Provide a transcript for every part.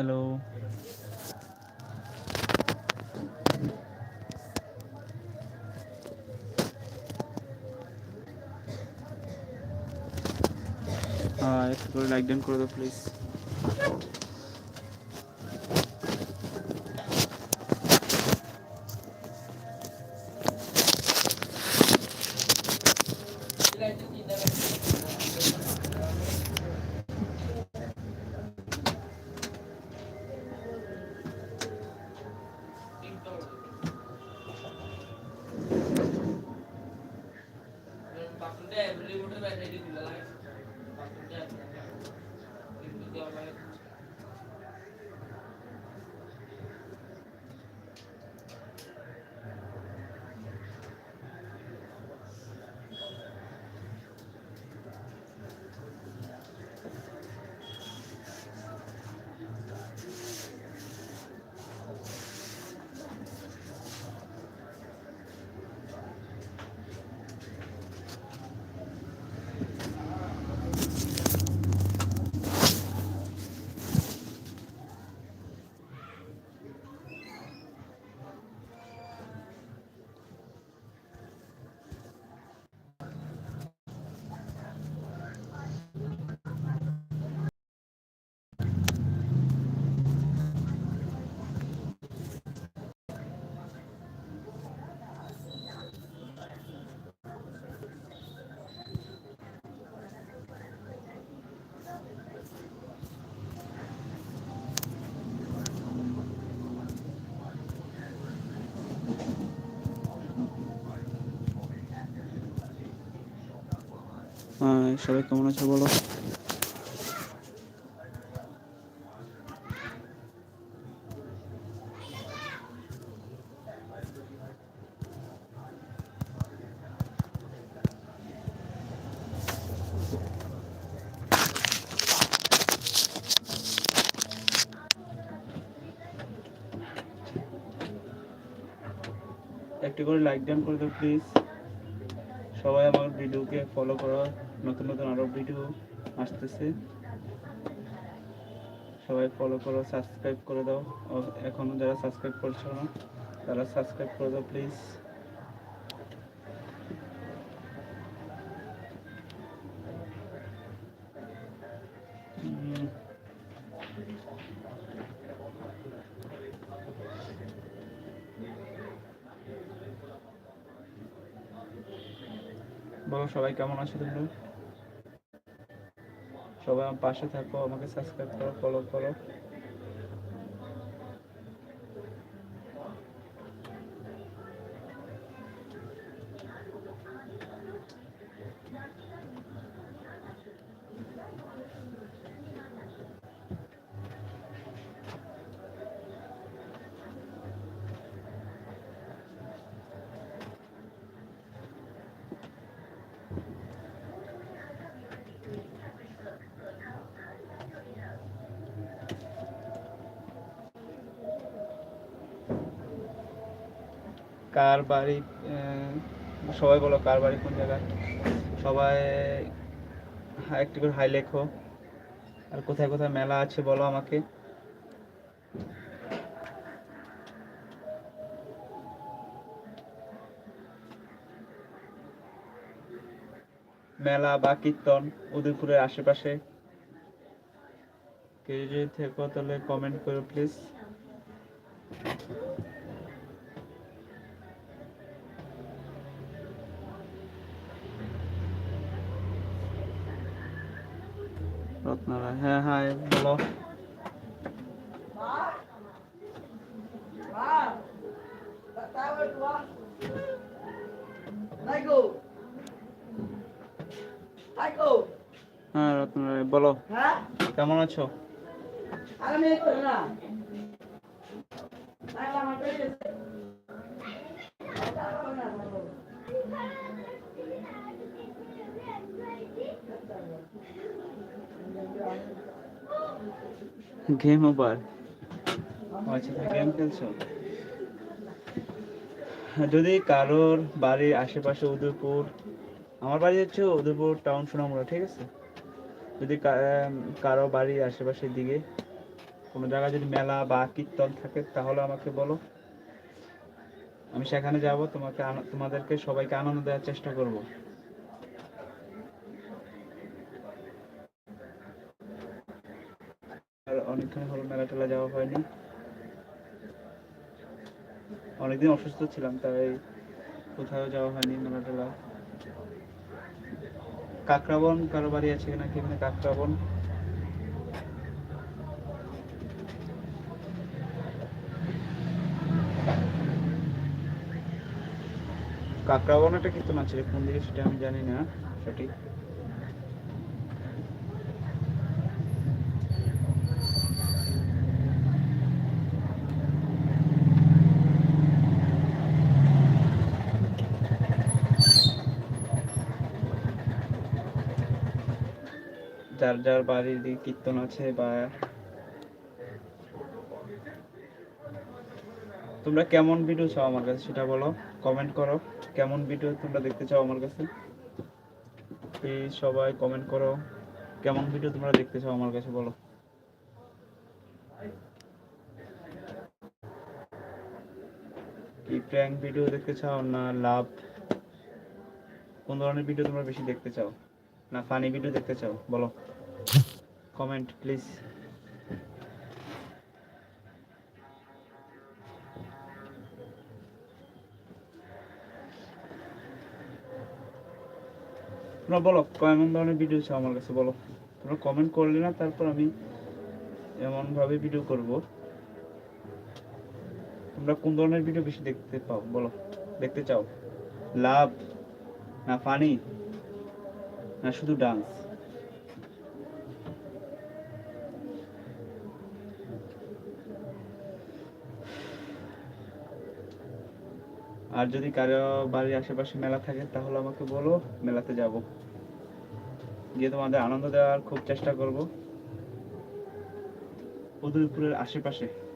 Hello হ্যাঁ একটু করে লাইক ডান করে দাও প্লিজ সবাই কেমন আছো বলো? একটু করে লাইক ডান করে দাও প্লিজ সবাই আমার ভিডিওকে ফলো করো। নতুন নতুন আরও ভিডিও আসতেছে। সবাই ফলো করো সাবস্ক্রাইব করে দাও। ও- এখনও যারা সাবস্ক্রাইব করছ না, তারা সাবস্ক্রাইব করে দাও প্লিজ বলো সবাই কেমন আছো তোমরা? সবাই আমার পাশে থাকো আমাকে সাবস্ক্রাইব করো ফলো করো। কার বাড়ি সবাই বলো কার বাড়ি, কোন জায়গায়? সবাই একটু করে হাই লেখো। আর কোথায় কোথায় মেলা আছে বলো আমাকে। মেলা বা কীর্তন উদয়পুরের আশেপাশে। কেউ যদি থেকো তাহলে কমেন্ট করো প্লিজ হ্যাঁ হ্যাঁ বলো. হ্যাঁ রত্নারায় বলো। হ্যাঁ কেমন আছো? না তাহলে আমার পেটে গেম ওভার আচ্ছা গেম খেলছো? যদি কারোর বাড়ির আশেপাশে উদয়পুর, আমার বাড়ি হচ্ছে উদয়পুর টাউন সোনামুড়া ঠিক আছে? যদি কারও বাড়ির আশেপাশের দিকে কোনো জায়গায় যদি মেলা বা কীর্তন থাকে, তাহলে আমাকে বলো। আমি সেখানে যাব, তোমাকে তোমাদেরকে সবাইকে আনন্দ দেওয়ার চেষ্টা করব আর অনেকক্ষণ হলো মেলা টেলা যাওয়া হয়নি। অনেকদিন অসুস্থ ছিলাম, তাই কোথাও যাওয়া হয়নি মেলা টেলা কাকরাবন কারও বাড়ি আছে নাকি এখানে কাকরাবন? কাকরাবন একটা কীর্তন আছে, কোন দিকে সেটা আমি জানি না, সঠিক। যার যার বাড়ির দিকে কীর্তন আছে বা তোমরা কেমন ভিডিও চাও আমার কাছে সেটা বলো কমেন্ট করো। কেমন ভিডিও তোমরা দেখতে চাও আমার কাছে? প্লিজ সবাই কমেন্ট করো। কেমন ভিডিও তোমরা দেখতে চাও আমার কাছে বলো। কি প্র্যাঙ্ক ভিডিও দেখতে চাও না লাভ? কোন ধরনের ভিডিও তোমরা বেশি দেখতে চাও? না ফানি ভিডিও দেখতে চাও? বলো। কমেন্ট প্লিজ তোমরা বলো কেমন ধরনের ভিডিও চাও আমার কাছে, বলো। তোমরা কমেন্ট করলে না, তারপর আমি এমন ভাবে ভিডিও করব। তোমরা কোন ধরনের ভিডিও বেশি দেখতে পাও, বলো, দেখতে চাও? লাভ না ফানি না শুধু ডান্স আর যদি কারও বাড়ির আশেপাশে মেলা থাকে, তাহলে আমাকে বলো, মেলাতে যাব। গিয়ে তোমাদের আনন্দ দেওয়ার খুব চেষ্টা করব। উদয়পুরের আশেপাশে।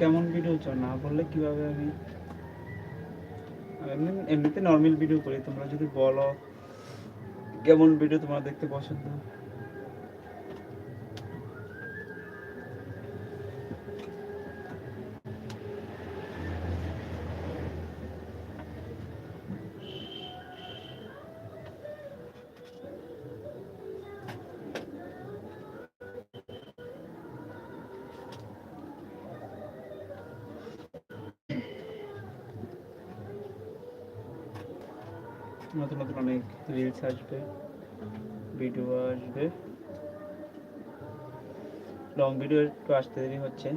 কেমন ভিডিও চাও না বললে কীভাবে আমি? এমনি এমনিতে নর্মাল ভিডিও করি, তোমরা যদি বলো কেমন ভিডিও তোমরা দেখতে পছন্দ? নতুন নতুন অনেক রিলস আসবে ভিডিও আসবে। লং ভিডিও একটু আসতে দেরি হচ্ছে।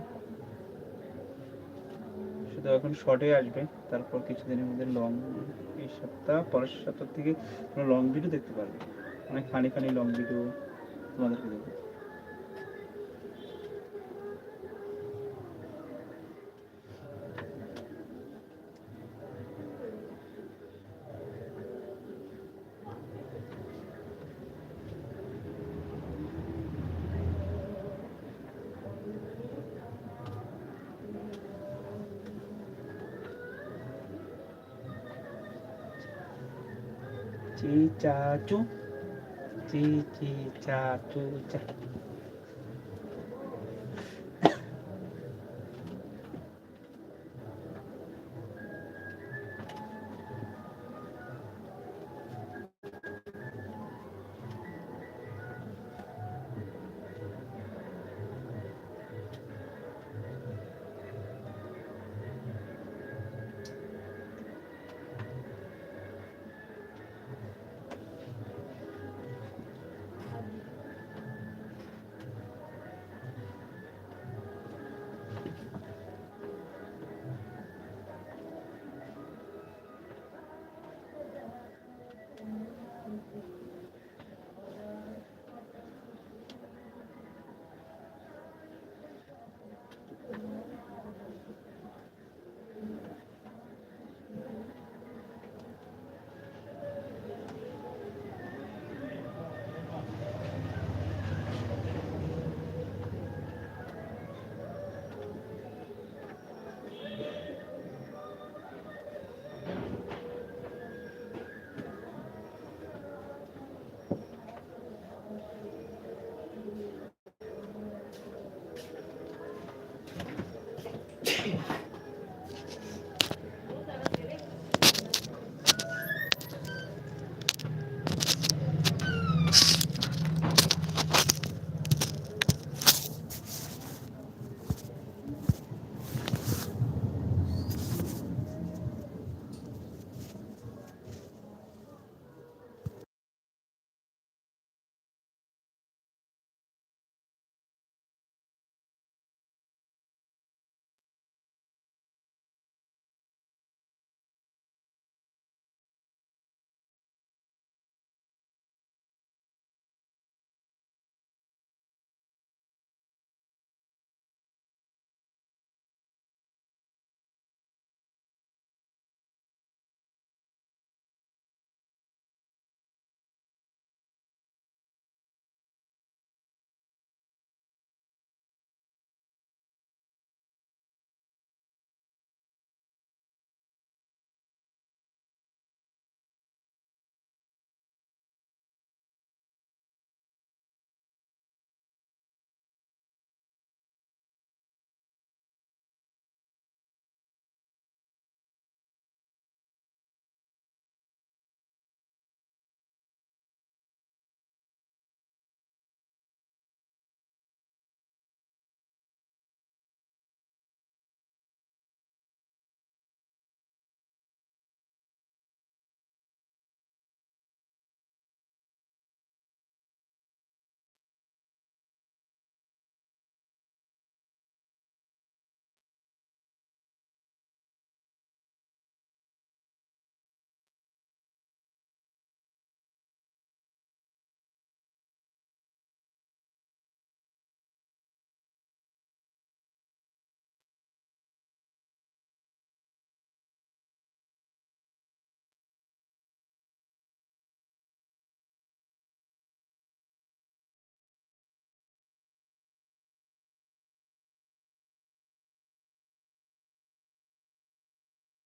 শুধু এখন শর্টে আসবে, তারপর কিছুদিনের মধ্যে লং এই সপ্তাহ, পরের সপ্তাহ থেকে লং ভিডিও দেখতে পারবে। অনেক ফানি ফানি লং ভিডিও তোমাদেরকে দেবো। চি চা চু চি চি চা চু চা